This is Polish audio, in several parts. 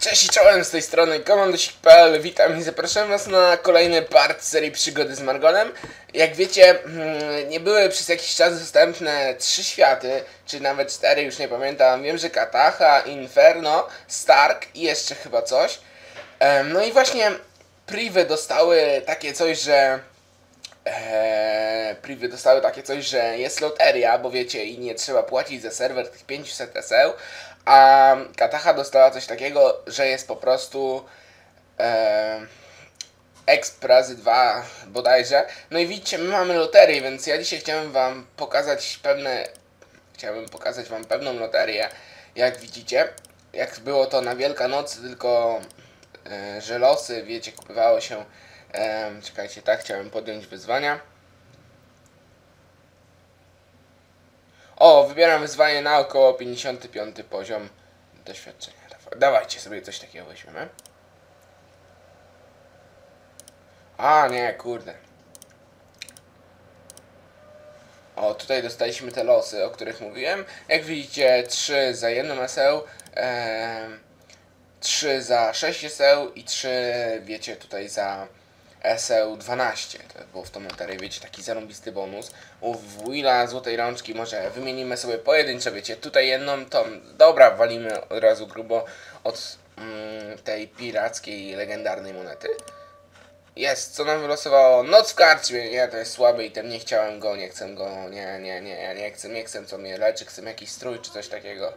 Cześć i czołem z tej strony komandosik.pl Witam i zapraszam was na kolejny part serii przygody z Margonem. Jak wiecie, mm, nie były przez jakiś czas dostępne trzy światy, czy nawet cztery, już nie pamiętam. Wiem, że Kataha, Inferno, Stark i jeszcze chyba coś. No i właśnie privy dostały takie coś, że Eee, privy dostały takie coś, że jest loteria, bo wiecie, i nie trzeba płacić za serwer tych 500 SEł, a Kataha dostała coś takiego, że jest po prostu eee, Exp razy 2 bodajże. No i widzicie, my mamy loterię, więc ja dzisiaj chciałem wam pokazać pewne... Chciałbym pokazać wam pewną loterię, jak widzicie. Jak było to na Wielkanoc, tylko e, że losy, wiecie, kupowało się Em, czekajcie, tak, chciałem podjąć wyzwania. O, wybieram wyzwanie na około 55 poziom doświadczenia. Dawa- Dawajcie sobie coś takiego weźmiemy. A, nie, kurde. O, tutaj dostaliśmy te losy, o których mówiłem. Jak widzicie, 3 za jedną maseł, em, 3 za 6 eseł i 3, wiecie, tutaj za SEU12. To było w tą loterię, wiecie, taki zarąbisty bonus. U Willa Złotej Rączki może wymienimy sobie pojedynczo, wiecie, tutaj jedną tą, dobra, walimy od razu grubo od mm, tej pirackiej, legendarnej monety. Jest, co nam wylosowało? Noc w karczmie, nie, to jest słaby item, nie chciałem go, nie chcę go, nie, nie, nie, ja nie chcę, nie chcę co mnie leczy, chcę jakiś strój czy coś takiego.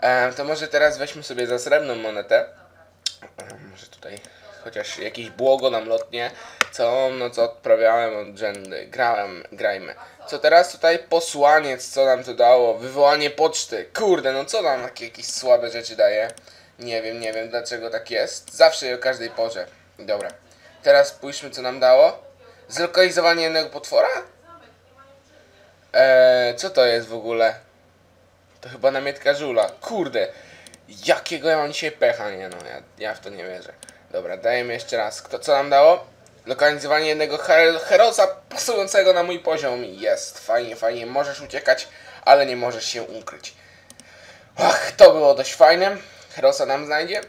E, to może teraz weźmy sobie za srebrną monetę. E, może tutaj chociaż jakieś błogo nam lotnie. Co no co odprawiałem od rzędy. Grałem, grajmy. Co teraz tutaj posłaniec, co nam to dało? Wywołanie poczty. Kurde, no co nam takie jakieś słabe rzeczy daje? Nie wiem, nie wiem dlaczego tak jest. Zawsze i o każdej porze. Dobra. Teraz spójrzmy co nam dało. Zlokalizowanie jednego potwora? Eee, co to jest w ogóle? To chyba namietka żula. Kurde. Jakiego ja mam dzisiaj pecha, nie no, ja, ja w to nie wierzę. Dobra, dajemy jeszcze raz. Kto, co nam dało? Lokalizowanie jednego her herosa pasującego na mój poziom. Jest, fajnie, fajnie. Możesz uciekać, ale nie możesz się ukryć. Ach, to było dość fajne. Herosa nam znajdzie.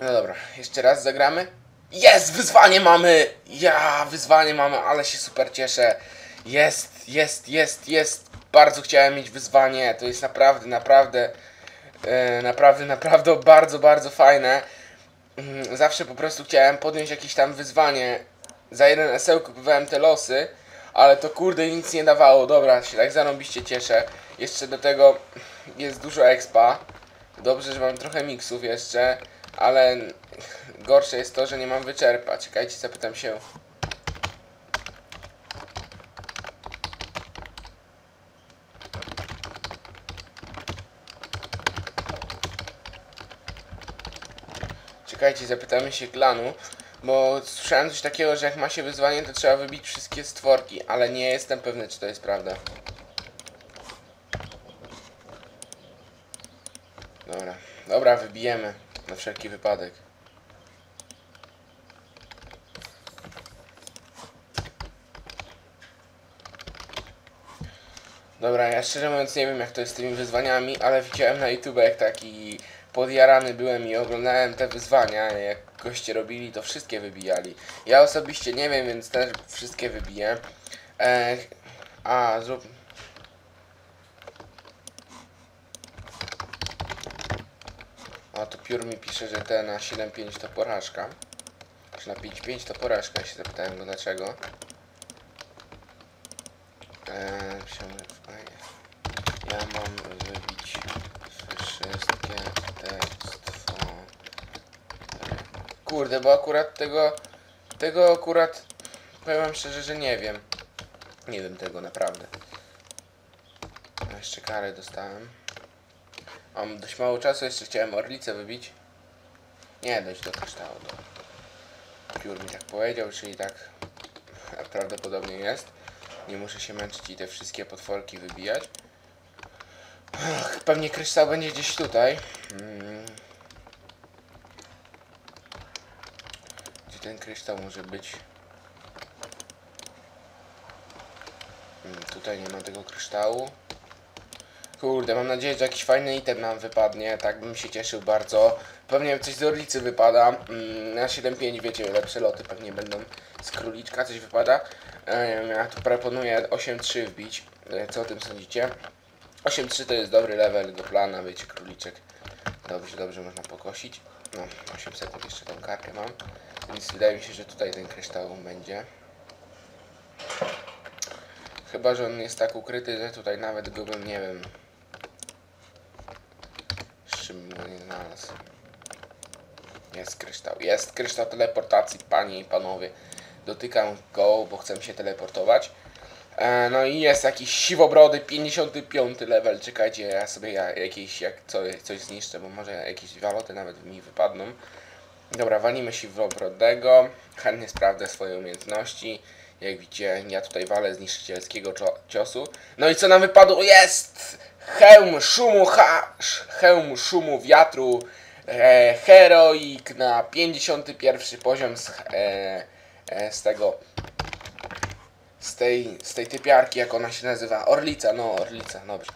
No dobra, jeszcze raz zagramy. Jest, wyzwanie mamy! Ja, wyzwanie mamy, ale się super cieszę. Jest, jest, jest, jest. Bardzo chciałem mieć wyzwanie. To jest naprawdę, naprawdę, e, naprawdę, naprawdę bardzo, bardzo fajne. Mm, Zawsze po prostu chciałem podjąć jakieś tam wyzwanie. Za jeden SL kupowałem te losy, ale to kurde nic nie dawało. Dobra, się tak zarąbiście cieszę. Jeszcze do tego jest dużo expa. Dobrze, że mam trochę miksów jeszcze, ale gorsze jest to, że nie mam wyczerpa. Czekajcie, zapytam się. Czekajcie, zapytamy się klanu, bo słyszałem coś takiego, że jak ma się wyzwanie, to trzeba wybić wszystkie stworki, ale nie jestem pewny, czy to jest prawda. Dobra, dobra, wybijemy na wszelki wypadek. Dobra, ja szczerze mówiąc nie wiem jak to jest z tymi wyzwaniami, ale widziałem na YouTube jak taki podjarany byłem i oglądałem te wyzwania, jak goście robili, to wszystkie wybijali. Ja osobiście nie wiem, więc też wszystkie wybiję. E, a, zrób... A, tu Piór mi pisze, że te na 7.5 to porażka. Czy na 5.5 to porażka, ja się zapytałem go dlaczego. Eee. Ja mam wybić wszystkie te stwory. Kurde, bo akurat tego, tego akurat, powiem wam szczerze, że nie wiem. Nie wiem tego naprawdę. A jeszcze karę dostałem. Mam dość mało czasu, jeszcze chciałem orlicę wybić. Nie, dojść do kryształu. Do... Piór mi tak powiedział, czyli tak prawdopodobnie jest. Nie muszę się męczyć i te wszystkie potworki wybijać. Pewnie kryształ będzie gdzieś tutaj. Mm. Ten kryształ może być? Mm, tutaj nie ma tego kryształu. Kurde, mam nadzieję, że jakiś fajny item nam wypadnie, tak bym się cieszył bardzo. Pewnie coś z Orlicy wypada. Mm, na 7.5 wiecie, lepsze loty pewnie będą z króliczka, coś wypada. Ja tu proponuję 8.3 wbić. E, Co o tym sądzicie? 8.3 to jest dobry level do plana, wiecie, króliczek. Dobrze, dobrze można pokosić. No, 8 sekund jeszcze tą kartę mam. Więc wydaje mi się, że tutaj ten kryształ będzie. Chyba, że on jest tak ukryty, że tutaj nawet go nie wiem... Czym go nie znalazł. Jest kryształ. Jest kryształ teleportacji, panie i panowie. Dotykam go, bo chcę się teleportować. E, no i jest jakiś siwobrody 55 level. Czekajcie, ja sobie ja, jakieś jak co, coś zniszczę, bo może jakieś waloty nawet mi wypadną. Dobra, walimy siwobrodego. Chętnie sprawdzę swoje umiejętności. Jak widzicie, ja tutaj walę z niszczycielskiego cio- ciosu. No i co nam wypadło? Jest! Hełm szumu ha... Hełm szumu wiatru. E, heroik na 51 poziom z, e, e, z tego z tej, z tej typiarki, jak ona się nazywa, Orlica, no Orlica, dobrze.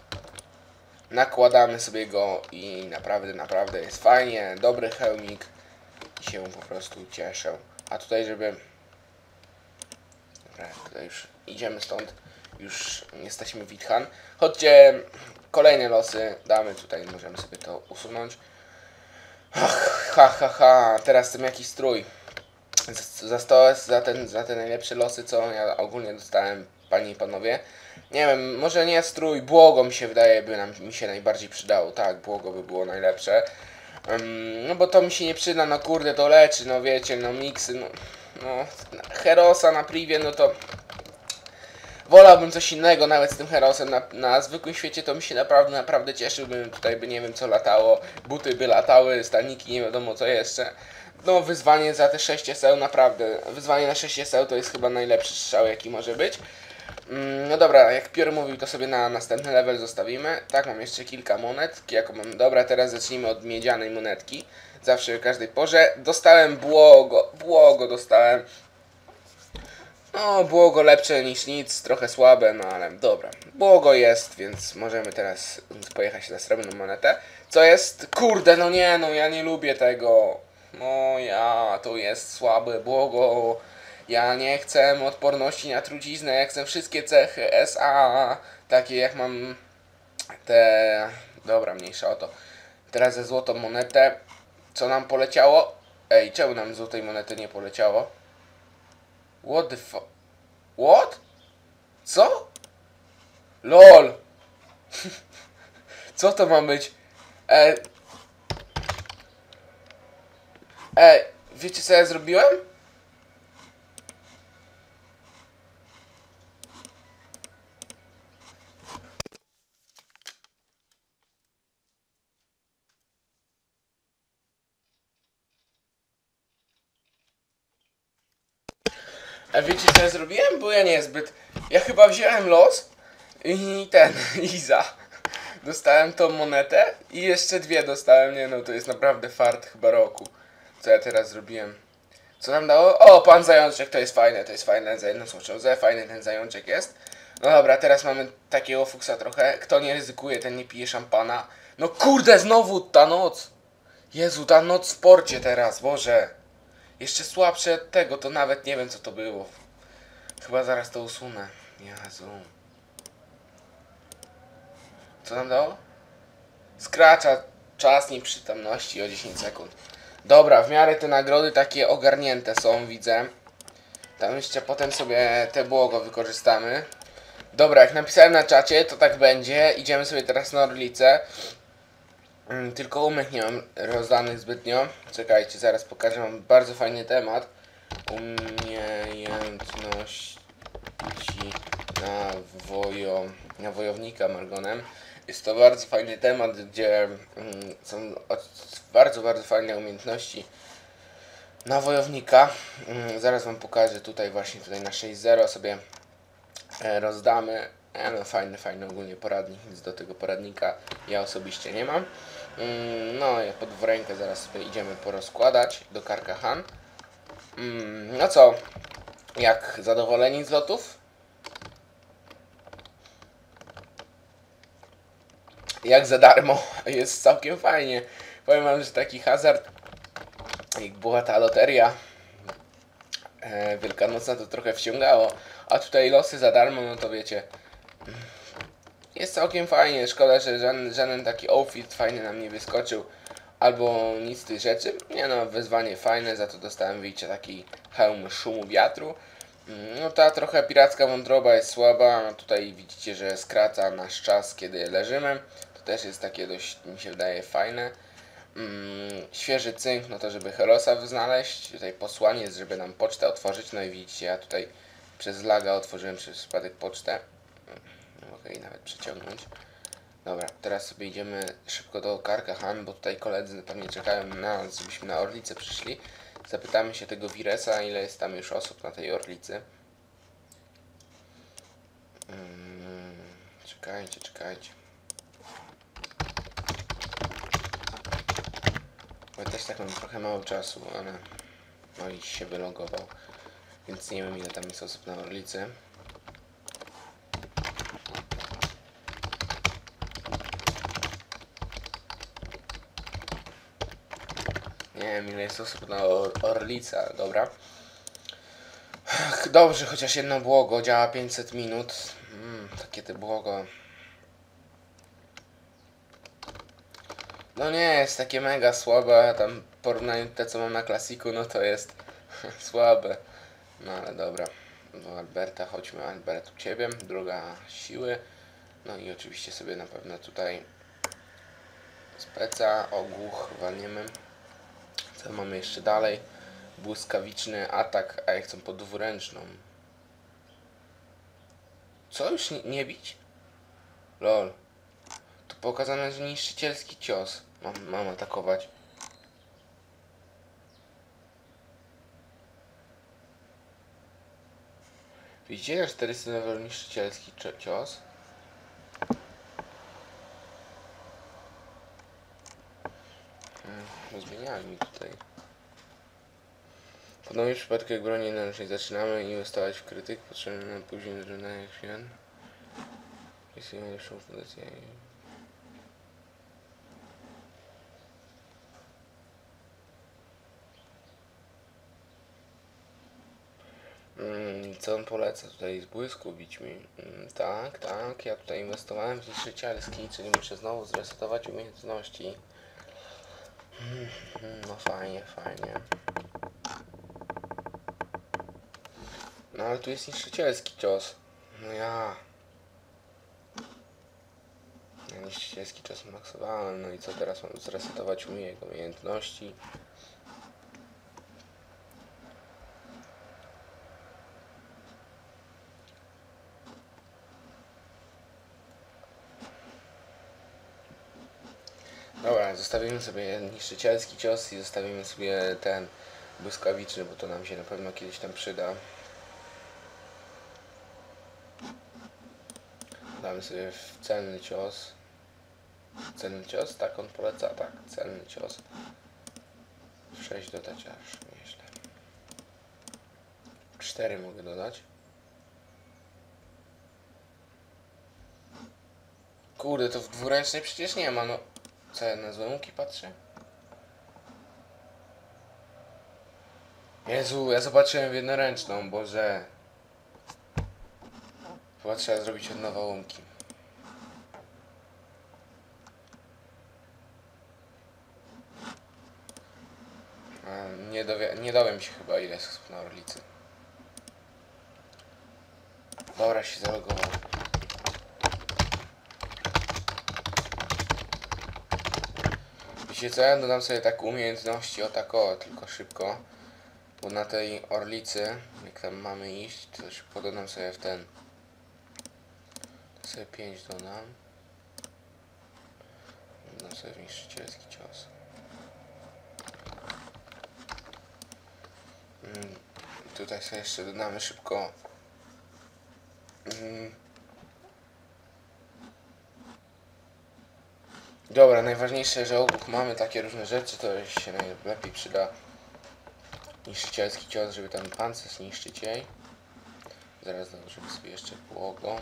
Nakładamy sobie go i naprawdę, naprawdę jest fajnie, dobry hełmik i się po prostu cieszę. A tutaj, żeby... Dobra, tutaj już idziemy stąd, już jesteśmy w Witchan. Chodźcie, kolejne losy damy tutaj, możemy sobie to usunąć. Ach, ha, ha, ha, teraz ten jakiś strój za- za, sto, za, ten, za te najlepsze losy, co ja ogólnie dostałem, panie i panowie. Nie wiem, może nie strój, błogo mi się wydaje, by nam mi się najbardziej przydało. Tak, błogo by było najlepsze. Ym, no bo to mi się nie przyda, no kurde, to leczy, no wiecie, no miksy, no, no Herosa na privie, no to wolałbym coś innego, nawet z tym Herosem na, na zwykłym świecie to mi się naprawdę, naprawdę cieszyłbym, tutaj by nie wiem co latało, buty by latały, staniki, nie wiadomo co jeszcze. No wyzwanie za te 6 seł, naprawdę, wyzwanie na 6 seł to jest chyba najlepszy strzał jaki może być. Mm, No dobra, jak Piór mówił, to sobie na następny level zostawimy. Tak, mam jeszcze kilka monet. Jaką mam? Dobra, teraz zacznijmy od miedzianej monetki. Zawsze w każdej porze. Dostałem błogo, błogo dostałem. No, błogo lepsze niż nic, trochę słabe, no ale dobra. Błogo jest, więc możemy teraz pojechać na srebrną monetę. Co jest? Kurde, no nie, no ja nie lubię tego. No ja, to jest słabe błogo. Ja nie chcę odporności na truciznę, ja chcę wszystkie cechy SA, takie jak mam te... Dobra, mniejsza o to. Teraz ze złotą monetę. Co nam poleciało? Ej, czemu nam złotej monety nie poleciało? What the fu... What? Co? LOL! Co to ma być? E... E, wiecie co ja zrobiłem? A wiecie co ja zrobiłem? Bo ja niezbyt. Ja chyba wziąłem los i ten, Iza. Dostałem tą monetę i jeszcze dwie dostałem. Nie no, to jest naprawdę fart chyba roku. Co ja teraz zrobiłem? Co nam dało? O, pan zajączek, to jest fajne, to jest fajne, za jedną za fajny ten zajączek jest. No dobra, teraz mamy takiego fuksa trochę. Kto nie ryzykuje, ten nie pije szampana. No kurde, znowu ta noc! Jezu, ta noc w porcie teraz, Boże. Jeszcze słabsze tego, to nawet nie wiem co to było. Chyba zaraz to usunę. Jezu. Co nam dało? Skracza czas nieprzytomności o 10 sekund. Dobra, w miarę te nagrody takie ogarnięte są, widzę. Tam jeszcze potem sobie te błogo wykorzystamy. Dobra, jak napisałem na czacie, to tak będzie. Idziemy sobie teraz na Orlicę. Mm, Tylko umych nie mam rozdanych zbytnio. Czekajcie, zaraz pokażę wam bardzo fajny temat. Umiejętności na, na wojownika Margonem. Jest to bardzo fajny temat, gdzie mm, są bardzo, bardzo fajne umiejętności na wojownika. Mm, Zaraz wam pokażę tutaj właśnie tutaj na 6.0 sobie e, rozdamy. E, no fajny, fajny ogólnie poradnik, nic do tego poradnika ja osobiście nie mam. Mm, No, ja pod w rękę zaraz sobie idziemy porozkładać do Karkahan. No co, jak zadowoleni z lotów? Jak za darmo. Jest całkiem fajnie. Powiem wam, że taki hazard, jak była ta loteria e, wielkanocna, to trochę wciągało. A tutaj losy za darmo, no to wiecie, jest całkiem fajnie. Szkoda, że żaden, żaden taki outfit fajny nam nie wyskoczył. Albo nic z tych rzeczy. Nie no, wyzwanie fajne, za to dostałem wyjście taki hełm szumu wiatru. Mm, No ta trochę piracka wątroba jest słaba. No Tutaj widzicie, że skraca nasz czas, kiedy leżymy. Też jest takie dość, mi się wydaje, fajne. Mm, świeży cynk, no to żeby Herosa znaleźć. Tutaj posłaniec, żeby nam pocztę otworzyć. No i widzicie, ja tutaj przez laga otworzyłem przez przypadek pocztę. Nie mogę jej nawet przeciągnąć. Dobra, teraz sobie idziemy szybko do Karkahan, bo tutaj koledzy pewnie czekają na nas, żebyśmy na Orlicę przyszli. Zapytamy się tego Wiresa, ile jest tam już osób na tej Orlicy. Mm, czekajcie, czekajcie. Ja też tak mam trochę mało czasu, ale no i się wylogował. Więc nie wiem ile tam jest osób na Orlicy. Nie wiem ile jest osób na Or Orlicy, ale dobra. Dobrze, chociaż jedno błogo działa 500 minut. Mm, takie te błogo. No nie, jest takie mega słabe, tam porównaniu te co mam na klasiku, no to jest słabe. No ale dobra. Do Alberta, chodźmy Albert u Ciebie, druga siły. No i oczywiście sobie na pewno tutaj speca, ogłuch walniemy. Co mamy jeszcze dalej? Błyskawiczny atak, a ja chcę podwóręczną. Co już nie, nie bić? Lol. Tu pokazane, że niszczycielski cios. Mam, mam atakować. Widzicie, 400 level niszczycielski cio- cios? Hmm, zmieniali mi tutaj. Ponownie w przypadku jak broni ręcznej zaczynamy i ustawać w krytyk, potrzebny nam później żądania chwil. Jeśli mamy lepszą fundację. Mm, Co on poleca tutaj z błysku bić mi? Mm, tak, tak, ja tutaj inwestowałem w niszczycielski, czyli muszę znowu zresetować umiejętności. Mm, No fajnie, fajnie. No ale tu jest niszczycielski cios. No ja. Ja niszczycielski cios maksowałem, no i co teraz mam zresetować umiejętności. Dobra, zostawimy sobie niszczycielski cios i zostawimy sobie ten błyskawiczny, bo to nam się na pewno kiedyś tam przyda. Damy sobie celny cios. Celny cios? Tak, on poleca, tak, celny cios. 6 dodać aż, nieźle. 4 mogę dodać. Kurde, to w dwuręcznej przecież nie ma, no. Co ja na złe łuki patrzę? Jezu, ja zobaczyłem w jednoręczną, boże. Chyba trzeba zrobić od nowa łąki. A, Nie, nie dowiem się chyba ile jest na Orlicy. Dobra, się zalogował. Ja dodam sobie tak umiejętności o tak o, tylko szybko. Bo na tej Orlicy, jak tam mamy iść, to szybko dodam sobie w ten. To sobie 5 dodam. Dodam sobie w niszczycielski cios. Mm, tutaj sobie jeszcze dodamy szybko. Mm. Dobra, najważniejsze, że obok mamy takie różne rzeczy, to się najlepiej przyda niszczycielski cios, żeby ten pancerz zniszczyć jej. Zaraz dołożymy sobie jeszcze błogo.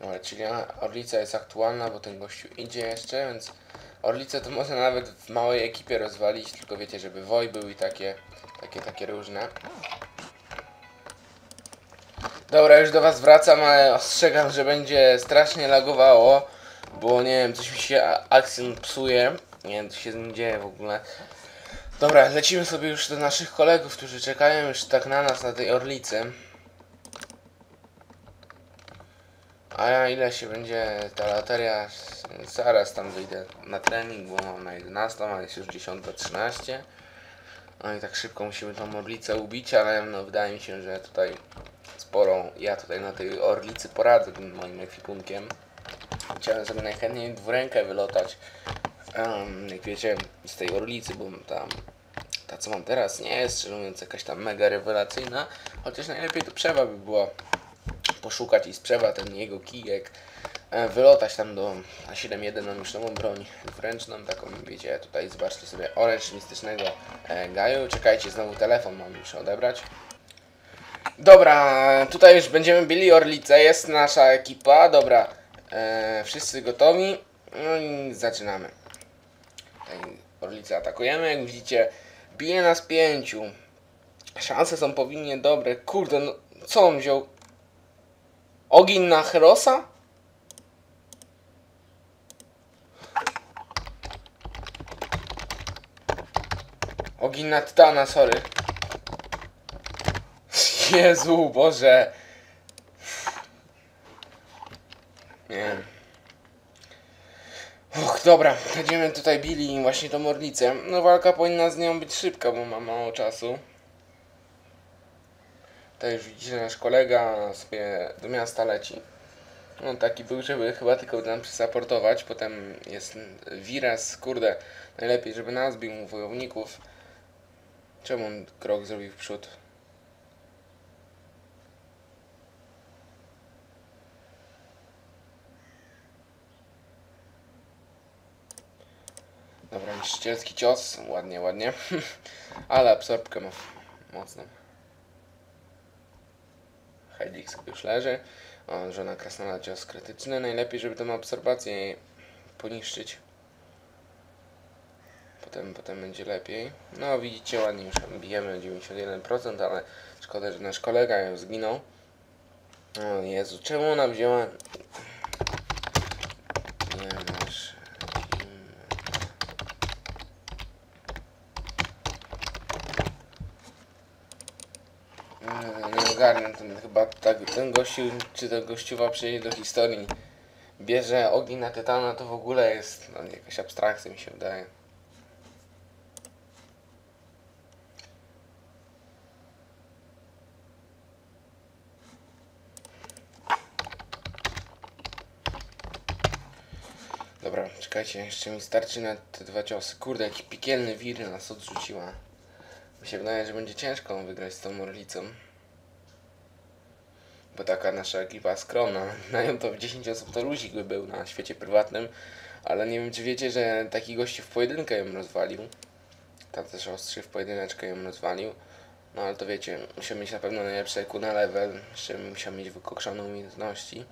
Dobra, czyli Orlica jest aktualna, bo ten gościu idzie jeszcze, więc Orlicę to można nawet w małej ekipie rozwalić, tylko wiecie, żeby woj był i takie, takie, takie różne. Dobra, już do was wracam, ale ostrzegam, że będzie strasznie lagowało, bo nie wiem, coś mi się akcjon psuje, nie wiem, co się z nim dzieje w ogóle. Dobra, lecimy sobie już do naszych kolegów, którzy czekają już tak na nas, na tej Orlicy. A ja ile się będzie ta loteria, zaraz tam wyjdę na trening, bo mam na 11, a jest już 10.13. No i tak szybko musimy tą orlicę ubić, ale no wydaje mi się, że tutaj sporo ja tutaj na tej orlicy poradzę tym moim ekwipunkiem. Chciałem sobie najchętniej dwurękę wylotać, em, jak wiecie, z tej orlicy, bo tam ta co mam teraz nie jest, szczerze mówiąc, jakaś tam mega rewelacyjna, chociaż najlepiej to przewa by było poszukać i sprzewa ten jego kijek, e, wylotać tam do na 7.1 mam już nową broń wręczną, taką wiecie, tutaj zobaczcie sobie oręcz mistycznego e, Gaju, czekajcie, znowu telefon mam już odebrać. Dobra, tutaj już będziemy bili Orlicę, jest nasza ekipa, dobra, e, wszyscy gotowi, no i zaczynamy. Orlicę atakujemy, jak widzicie, bije nas pięciu, szanse są powinnie dobre, kurde, no co on wziął? Ogień na Herosa? Ogień na Tytana, sorry. Jezu, Boże. Nie wiem. Och, dobra, będziemy tutaj bili właśnie tą orlicę. No walka powinna z nią być szybka, bo ma mało czasu. Tutaj już widzicie, nasz kolega sobie do miasta leci. No taki był, żeby chyba tylko nam przysaportować. Potem jest Wiras, kurde, najlepiej, żeby nas bił wojowników. Czemu on krok zrobił w przód? Dobra, niszczycielski cios, ładnie, ładnie. Ale absorbkę ma mocną. Hedik już leży. O, żona krasnala cios krytyczny. Najlepiej, żeby tą absorbację poniszczyć. Potem, potem będzie lepiej. No widzicie, ładnie już bijemy 91%, ale szkoda, że nasz kolega ją zginął. O Jezu, czemu ona wzięła... Nie masz... Nie, nie ten chyba tak, ten gościu, czy to gościuwa przejdzie do historii. Bierze ogień na tytana, to w ogóle jest no, jakaś abstrakcja mi się wydaje. Dobra, czekajcie, jeszcze mi starczy na te dwa ciosy. Kurde, jaki piekielny wir nas odrzuciła. Mi się wydaje, że będzie ciężko wygrać z tą Orlicą. Bo taka nasza ekipa skromna. Na to w 10 osób to luzik by był na świecie prywatnym. Ale nie wiem, czy wiecie, że taki gościu w pojedynkę ją rozwalił. Tam też ostrzy w pojedyneczkę ją rozwalił. No ale to wiecie, musiał mieć na pewno najlepszy IQ na level. Jeszcze musiał mieć wykokszoną umiejętności.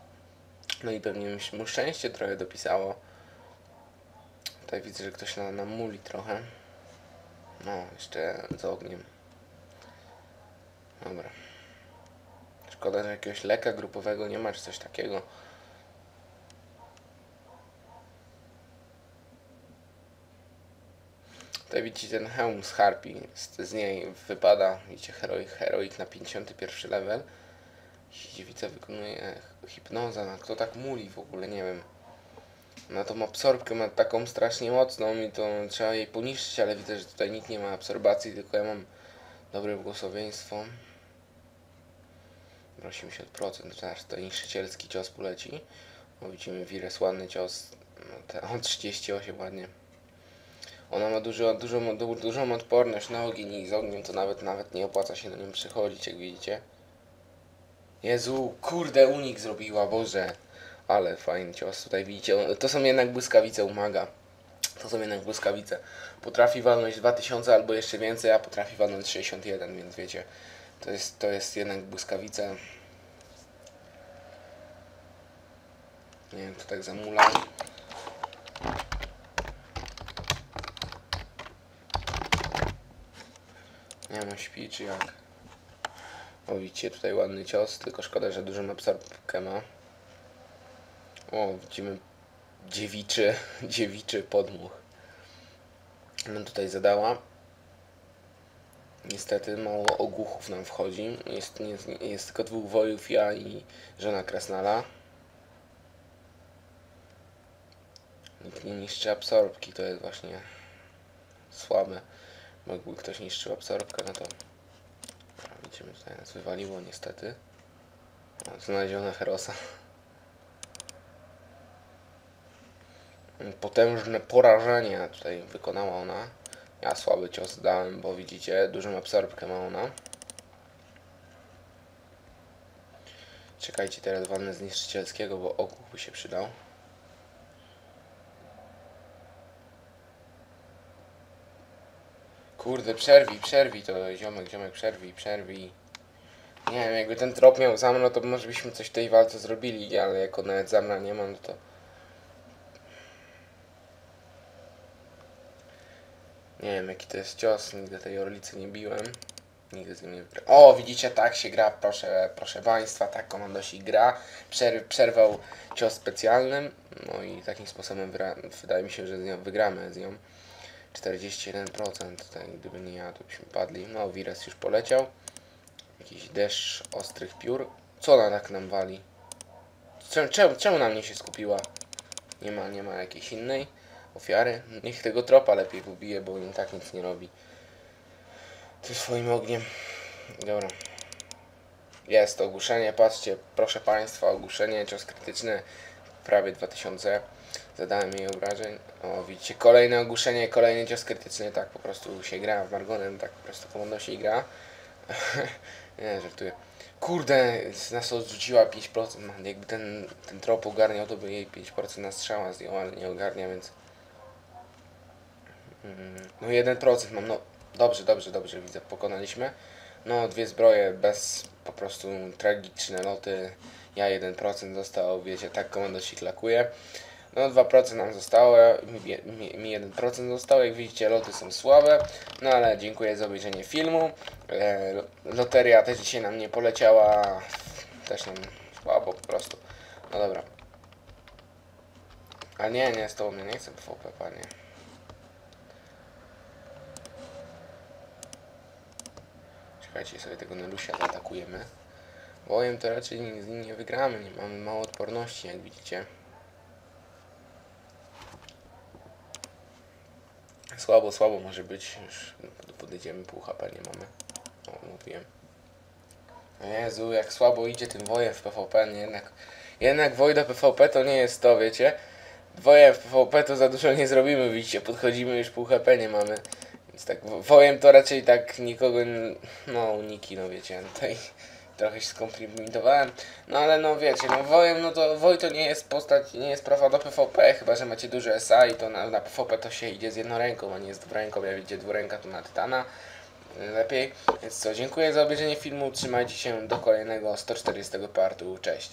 No i pewnie mu szczęście trochę dopisało. Tutaj widzę, że ktoś na, nam muli trochę. No, jeszcze z ogniem. Dobra. Szkoda, że jakiegoś leka grupowego nie ma, czy coś takiego. Tutaj widzicie ten hełm z Harpii. Z, z niej wypada, widzicie, heroik, heroik na 51 level. Dziewica wykonuje hipnozę. A Kto tak muli w ogóle, nie wiem. Na tą absorbkę ma taką strasznie mocną i to trzeba jej poniszczyć, ale widzę, że tutaj nikt nie ma absorbacji, tylko ja mam dobre błogosławieństwo. Dobra, 80%, aż to niszczycielski cios poleci. Bo widzimy Wires, ładny cios. No, te- O, 38 ładnie. Ona ma dużo, dużo, du- dużą odporność na ogień i z ogniem to nawet, nawet nie opłaca się na nią przychodzić, jak widzicie. Jezu, kurde, unik zrobiła, Boże. Ale fajny cios tutaj widzicie. To są jednak błyskawice umaga. To są jednak błyskawice. Potrafi walnąć 2000 albo jeszcze więcej, a potrafi walnąć 61, więc wiecie. To jest, to jest jednak błyskawice. Nie wiem, to tak zamula. Nie wiem, śpi czy jak. O, widzicie, tutaj ładny cios, tylko szkoda, że dużą absorpkę ma. O, widzimy dziewiczy, dziewiczy podmuch. No tutaj zadała. Niestety mało ogłuchów nam wchodzi. Jest, jest, tylko dwóch wojów, ja i żona Krasnala. Nikt nie niszczy absorpki, to jest właśnie słabe. Bo ktoś niszczył absorpkę, no to widzimy tutaj nas wywaliło niestety. Znaleziona Herosa. Potężne porażenie tutaj wykonała ona. Ja słaby cios dałem, bo widzicie, dużą absorpkę ma ona. Czekajcie, teraz walnę zniszczycielskiego, bo ogłuch by się przydał. Kurde, przerwij, przerwij to, ziomek, ziomek, przerwij, przerwij. Nie wiem, jakby ten trop miał za mną, to może byśmy coś w tej walce zrobili, ale jako nawet za mną nie mam, no to... Nie wiem, jaki to jest cios, nigdy tej orlicy nie biłem. Nigdy z nim nie. O, widzicie, tak się gra, proszę, proszę Państwa, tak komandosik gra. Przer przerwał cios specjalnym, no i takim sposobem wydaje mi się, że z nią wygramy z nią. 41%, tutaj gdyby nie ja, to byśmy padli. No, Wires już poleciał. Jakiś deszcz ostrych piór. Co ona tak nam wali? Czemu, czemu, czemu na mnie się skupiła? Nie ma, nie ma jakiejś innej ofiary? Niech tego tropa lepiej pobije, bo on i tak nic nie robi. Tym swoim ogniem. Dobra. Jest ogłuszenie, patrzcie, proszę Państwa, ogłuszenie, cios krytyczny, prawie 2000. Zadałem jej obrażeń. O, widzicie, kolejne ogłuszenie, kolejny cios krytyczny, tak po prostu się gra w Margonem, tak po prostu komando się gra. Nie, żartuję. Kurde, nas odrzuciła 5%, man, jakby ten, ten trop ogarniał, to by jej 5% na strzała zdjął, ale nie ogarnia, więc... No 1% mam, no dobrze, dobrze, dobrze, widzę, pokonaliśmy. No dwie zbroje bez po prostu tragiczne loty. Ja 1% został, wiecie, tak komando się klakuje. No 2% nam zostało, mi, mi, mi 1% zostało, jak widzicie loty są słabe, no ale dziękuję za obejrzenie filmu. E, loteria też dzisiaj nam nie poleciała, też nam słabo po prostu. No dobra. A nie, nie, z tobą nie chcę PvP, panie. Czekajcie, sobie tego Nelusia zaatakujemy. Bojem to raczej z nim nie wygramy, nie mamy mało odporności, jak widzicie. Słabo, słabo może być. Już podejdziemy, pół HP nie mamy. O, mówiłem. Jezu, jak słabo idzie tym wojem w PvP, nie? Jednak, jednak woj do PvP to nie jest to, wiecie? Wojem w PvP to za dużo nie zrobimy, widzicie? Podchodzimy, już pół HP nie mamy. Więc tak, wo- wojem to raczej tak nikogo, no uniki, no wiecie, tutaj trochę się skompromitowałem. No ale no wiecie, no wojem, no to woj to nie jest postać, nie jest prawa do PvP, chyba że macie duży SA i to na, na PvP to się idzie z jedną ręką, a nie z dwuręką, jak widzicie dwuręka to na Tytana y, lepiej. Więc co, dziękuję za obejrzenie filmu, trzymajcie się do kolejnego 140 partu, cześć.